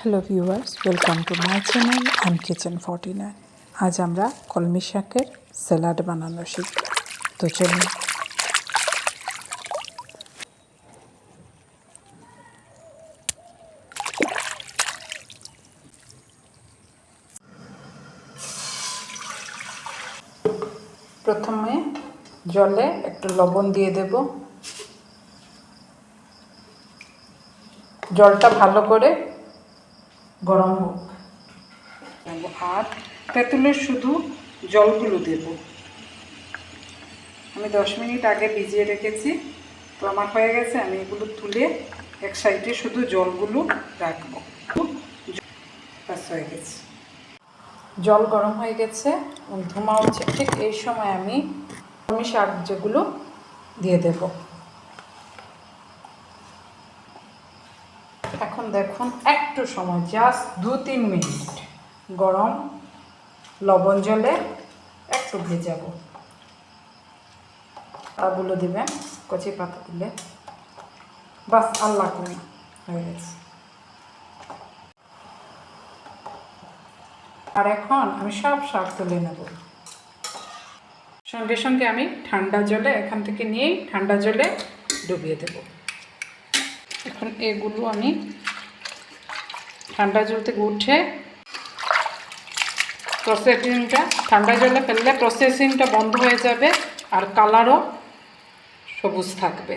Hello viewers welcome to my channel and kitchen forty nine আজ আমরা কলমি শাকের স্যালাড বানানো শিখব। তো চলুন। প্রথমে জলে একটু লবণ দিয়ে দেব। জলটা ভালো করে গরম হোক। আর তেঁতুলের শুধু জলগুলো দেব। আমি দশ মিনিট আগে ভিজিয়ে রেখেছি, তো আমার হয়ে গেছে, আমি এগুলো তুলে এক সাইডে শুধু জলগুলো রাখব। ব্যাস, হয়ে গেছে। জল গরম হয়ে গেছে ধুমা হচ্ছে, ঠিক এই সময় আমি আমি শাক যেগুলো দিয়ে দেব। দেখুন, একটু সময় জাস্ট দু তিন মিনিট। গরম, লবণ জলে একটু ভেজাবো। তাগুলো দিবেন, কচি পাতা দিলে। বাস, আর লাগবে হয়ে গেছে। আর এখন আমি সব শাক তুলে নেব। সঙ্গে সঙ্গে আমি ঠান্ডা জলে, এখান থেকে নিয়েই ঠান্ডা জলে ডুবিয়ে দেব। এখন এগুলো আমি ঠান্ডা জল থেকে উঠে প্রসেসিংটা ঠান্ডা জলে ফেললে প্রসেসিংটা বন্ধ হয়ে যাবে আর কালারও সবুজ থাকবে।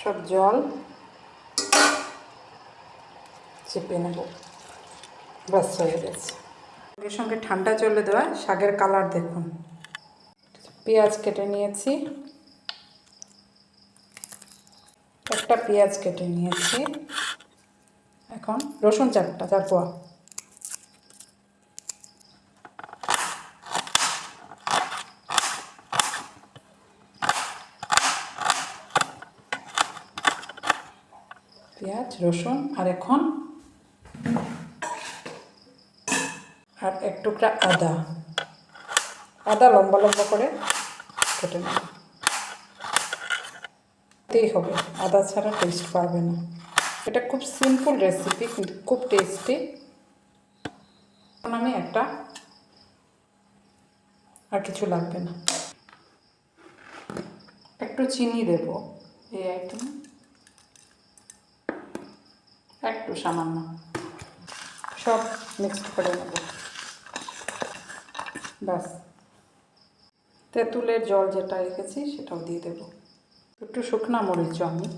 সব জল চেপে নেব। ব্যাস, হয়ে গেছে। সঙ্গে সঙ্গে ঠান্ডা জলে দেওয়া শাকের কালার দেখুন। পেঁয়াজ কেটে নিয়েছি। একটা পেঁয়াজ কেটে নিয়েছি। এখন রসুন চারটা চার পোয়া পেঁয়াজ, রসুন আর এখন আর এক টুকরা আদা। আদা লম্বা লম্বা করে কেটে নেব। দিতেই হবে, আদা ছাড়া টেস্ট পাবে না। এটা খুব সিম্পল রেসিপি কিন্তু খুব টেস্টি আমি একটা আর কিছু লাগবে না। একটু চিনি দেব, এই আইটেম একটু সামান্য। সব মিক্সড করে নেব। ব্যাস। তেঁতুলের জল যেটা রেখেছি, সেটাও দিয়ে দেব। একটু শুকনা মরিচও আমি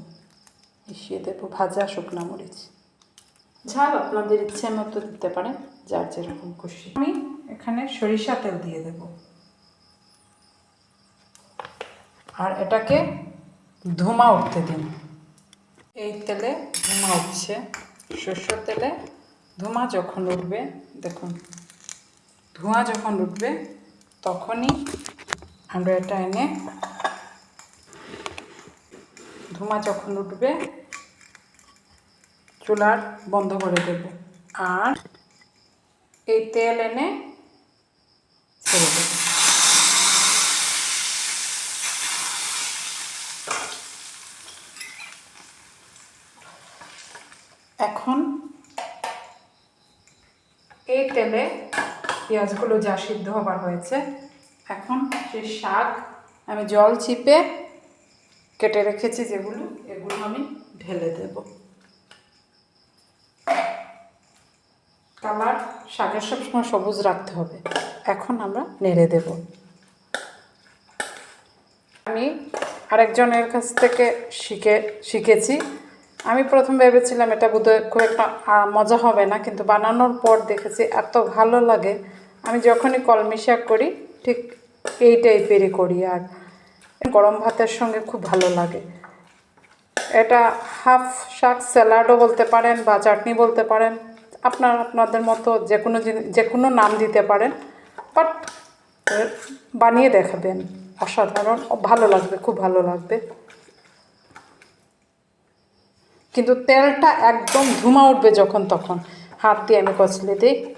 মিশিয়ে দেবো, ভাজা শুকনা মরিচ। ঝাল আপনাদের ইচ্ছে মতো দিতে পারেন, যার যেরকম খুশি। আমি এখানে সরিষা তেল দিয়ে দেব। আর এটাকে ধুমা উঠতে দিন। এই তেলে ধুমা উঠছে। শস্য তেলে ধুমা যখন উঠবে, দেখুন, ধোঁয়া যখন উঠবে, তখনই আমরা এটা এনে ধোঁয়া যখন উঠবে, চুলার বন্ধ করে দেব। আর এই তেল এনে ছেড়ে দেব। এখন এই তেলে পেঁয়াজগুলো যা সিদ্ধ হবার হয়েছে, এখন সেই শাক আমি জল চিপে কেটে রেখেছি যেগুলো, এগুলো আমি ঢেলে দেব। কালার শাকের সবসময় সবুজ রাখতে হবে। এখন আমরা নেড়ে দেব। আমি আরেকজনের কাছ থেকে শিখে, শিখেছি। আমি প্রথম ভেবেছিলাম এটা বোধহয় খুব একটা মজা হবে না, কিন্তু বানানোর পর দেখেছি এত ভালো লাগে। আমি যখনই কলমি শাক করি, ঠিক এই টাইপেরই করি আর। গরম ভাতের সঙ্গে খুব ভালো লাগে। এটা হাফ শাক স্যালাডও বলতে পারেন বা চাটনি বলতে পারেন। আপনার, আপনাদের মতো যে কোনো যে কোনো নাম দিতে পারেন। বাট বানিয়ে দেখাবেন। অসাধারণ ভালো লাগবে, খুব ভালো লাগবে। কিন্তু তেলটা একদম ধুমা উঠবে যখন, তখন। হাত দিয়ে আমি কচলে দিই।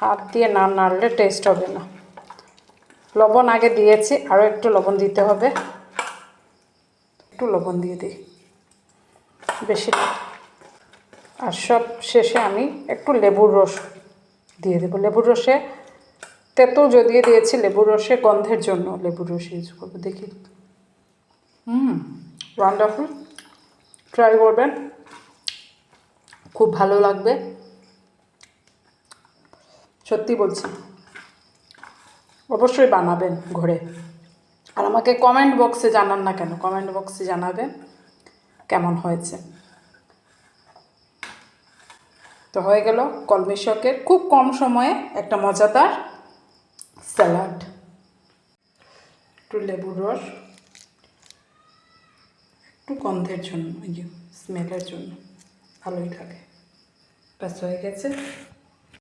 হাত দিয়ে না নাড়লে টেস্ট হবে না। লবণ আগে দিয়েছি আরও একটু লবণ দিতে হবে। একটু লবণ দিয়ে দিই। বেশি আর সব শেষে আমি একটু লেবুর রস দিয়ে দেবো। লেবুর রসে তেঁতুল যদিও দিয়েছি, লেবুর রসে গন্ধের জন্য লেবুর রস ইউজ করব। দেখি। হুম ওয়ান্ডারফুল ট্রাই করবেন। খুব ভালো লাগবে। সত্যি বলছি। অবশ্যই বানাবেন ঘরে। আর আমাকে কমেন্ট বক্সে জানান না কেন? কমেন্ট বক্সে জানাবেন কেমন হয়েছে। তো হয়ে গেল কলমি শাকের খুব কম সময়ে একটা মজাদার স্যালাড একটু লেবুর রস, একটু গন্ধের জন্য স্মেলের জন্য, ভালোই লাগে। ব্যাস হয়ে গেছে।